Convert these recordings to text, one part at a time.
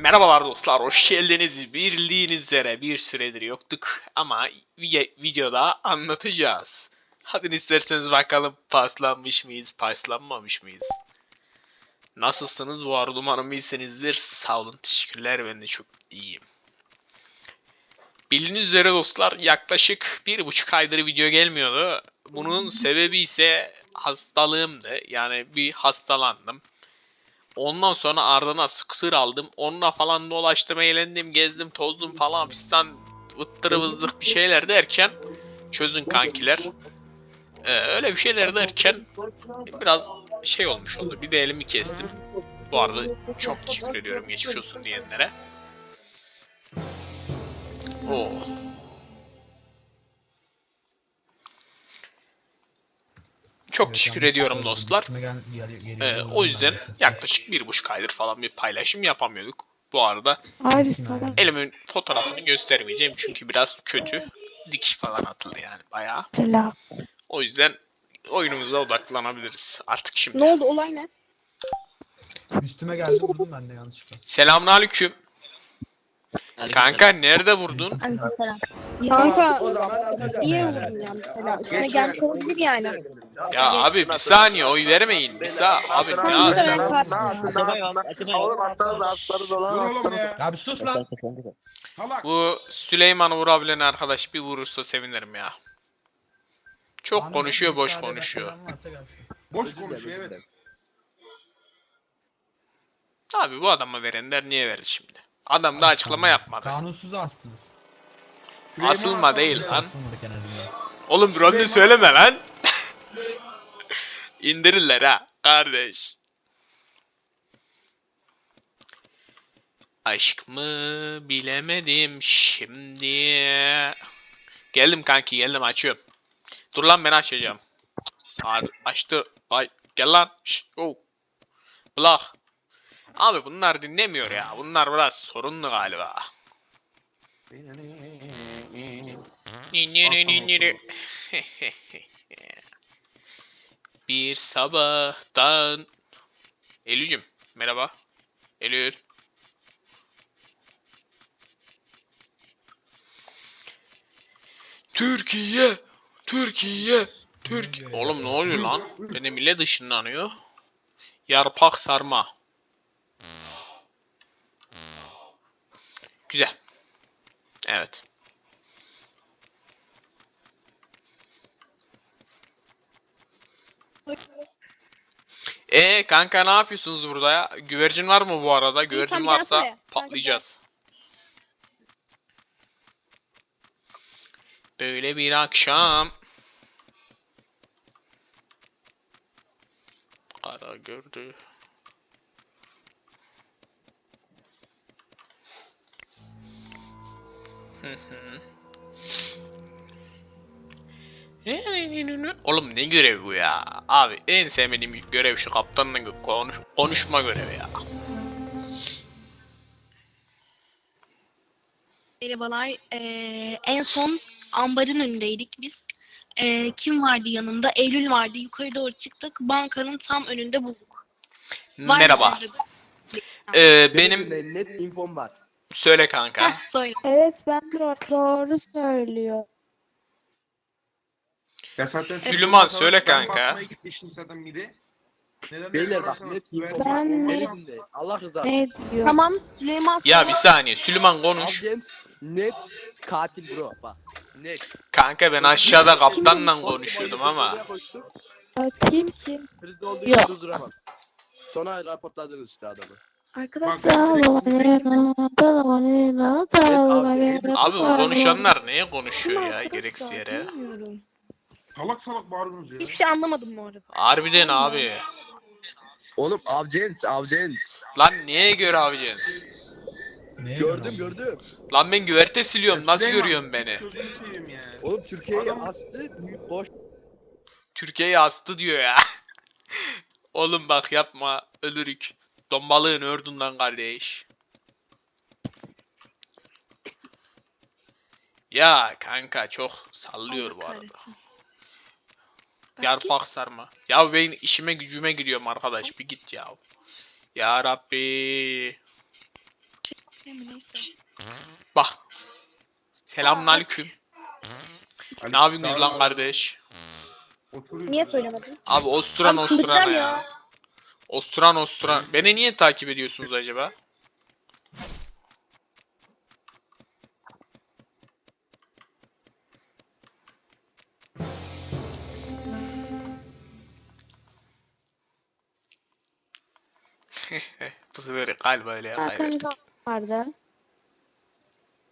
Merhabalar dostlar, hoş geldiniz. Bildiğiniz üzere bir süredir yoktuk ama vi- videoda anlatacağız. Hadi isterseniz bakalım paslanmış mıyız, paslanmamış mıyız? Nasılsınız bu arada umarım iyisinizdir. Sağ olun, teşekkürler ben de çok iyiyim. Bildiğiniz üzere dostlar yaklaşık bir buçuk aydır video gelmiyordu. Bunun sebebi ise hastalığımdı. Yani bir hastalandım. Ondan sonra ardına scooter aldım. Onunla falan dolaştım, eğlendim, gezdim, tozdum falan fistan vıttırı vızlık bir şeyler derken çözün kankiler. Ee, öyle bir şeyler derken biraz şey olmuş oldu. Bir de elimi kestim. Bu arada çok teşekkür ediyorum geçmiş olsun diyenlere. Oo. Çok Evet, teşekkür ediyorum dostlar. Gel- gel- Ee, o yüzden yaklaşık bir buçuk aydır falan bir paylaşım yapamıyorduk. Bu arada elimin fotoğrafını göstermeyeceğim çünkü biraz kötü. Dikiş falan atıldı yani bayağı. selam. O yüzden oyunumuza odaklanabiliriz artık şimdi. Ne oldu olay ne? Üstüme geldi vurdum ben de yanlışlıkla. Selamünaleyküm. Kanka nerede vurdun? Aleykümselam. Kanka niye vurdun ya mesela? Üstüne gelmiş olabilir yani. Ya abi bir saniye oy vermeyin. Bir saniye. Abi ne Kanka ben. Oğlum hastanız hastanız olan Dur oğlum hastanız. ya. Ya bir sus lan. Salak. Bu Süleyman'ı vurabilen arkadaş bir vurursa sevinirim ya. Çok konuşuyor boş konuşuyor. Boş konuşuyor evet. Abi bu adama verenler niye verir şimdi? Adam da açıklama yapmadı. Kanunsuz astınız. Süleyman Asılma değil lan. Asılmadık en azından. Oğlum rolünü söyleme lan. İndirirler ha kardeş. Aşk mı bilemedim şimdi. Geldim kanki geldim açıyorum. Dur lan ben açacağım. Ar açtı. Ay gel lan. Şş, oh. Blah. Abi bunlar dinlemiyor ya. Bunlar biraz sorunlu galiba. Bir sabahtan Eylül'cüm merhaba. Eylül. Türkiye, Türkiye, Türkiye. Oğlum ne oluyor lan? Benim millet ışınlanıyor. Yarpak sarma. Güzel. Evet. E kanka ne yapıyorsunuz burada ya? Güvercin var mı bu arada? Güvercin varsa patlayacağız. Böyle bir akşam. Kara gördü. Oğlum ne görev bu ya? Abi en sevmediğim görev şu kaptanla konuş konuşma görevi ya. Merhabalar. Ee, en son ambarın önündeydik biz. Ee, kim vardı yanında? Eylül vardı. Yukarı doğru çıktık. Bankanın tam önünde bulduk. Var Merhaba. Ee, benim Benim net infom var. Söyle kanka. Heh, söyle. Evet ben doğru söylüyor. Ya zaten Süleyman, söyle kanka. basmaya gitmiştim zaten mide. Neden Beyler bak net var. Ben ne- Elimde. Allah rızası. Ne diyor? Tamam Süleyman Ya bir saniye Süleyman konuş. Agent net katil bro bak. Net. Kanka ben aşağıda kaptanla konuşuyordum ama. Kim kim? Hızlı olduğu Yok. için durduramam. Sonra raporladınız işte adamı. Arkadaşlar dalavalena. Abi bu konuşanlar neye konuşuyor ya gereksiz yere? bilmiyorum. Salak salak bağırıyorsunuz ya. Hiçbir şey anlamadım bu arada. Harbiden abi. Oğlum avcens avcens. Lan neye göre abiciniz? Neye Gördüm gördüm. Lan ben güverte siliyorum nasıl Süleyman, görüyorsun beni? Gözünü seveyim ya. Oğlum Türkiye'yi Adam- astı. Büyük boş. Türkiye'yi astı diyor ya. Oğlum bak yapma ölürük. Dombalığın ördünden kardeş. Ya kanka çok sallıyor bu Allah arada. kahretsin. Yarpak sarma. Ya ben işime gücüme gidiyorum arkadaş bir git ya. Ya Rabbi. Bak. Selamünaleyküm. Ne yapıyorsunuz lan kardeş? Oturuyor. Niye söylemedin? Abi osturan osturan ya. ya. Osturan osturan. Beni niye takip ediyorsunuz acaba? Bu sefer galiba öyle. Hakan vardı.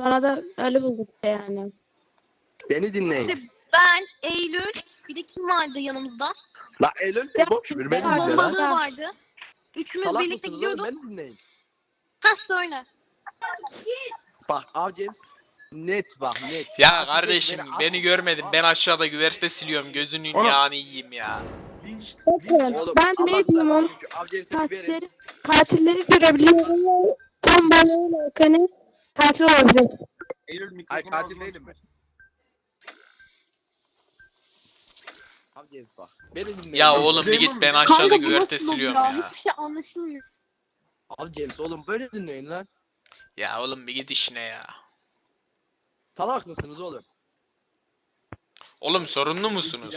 Sonra da öyle bulduk yani. Beni dinleyin. Ben, Eylül, bir de kim vardı yanımızda? La Eylül Ya, boş ver beni dinle Bombalığı lan. vardı. Üçümüz Salak birlikte mısınız oğlum gidiyorduk. beni dinleyin. Ha söyle. Bak avcıyız. Net bak net. Ya Katil kardeşim beni beni asın. görmedin. Ben aşağıda güverte siliyorum. Gözünün Oğlum. yağını yiyeyim ya. Linç. Bakın Oğlum, ben Allah medium'um. şu verin. Katilleri, katilleri görebiliyorum. ve Tam balığıyla Hakan'ı katil olabilir. Eylül Hayır mikrofonu katil ağzına değilim ben. Bak. Beni. Ya oğlum bir git ben aşağıda Kanka bu güverte nasıl oldu siliyorum ya? ya. Hiçbir şey anlaşılmıyor. Avcıyız oğlum böyle dinleyin lan. Ya oğlum bir git işine ya. Salak mısınız oğlum? Oğlum sorunlu musunuz?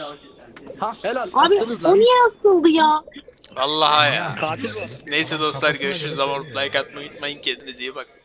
Ha helal. Abi lan. o niye asıldı ya? Vallahi ya. Katil bu. Neyse dostlar görüşürüz. Abone olup like atmayı unutmayın. Kendinize iyi bakın.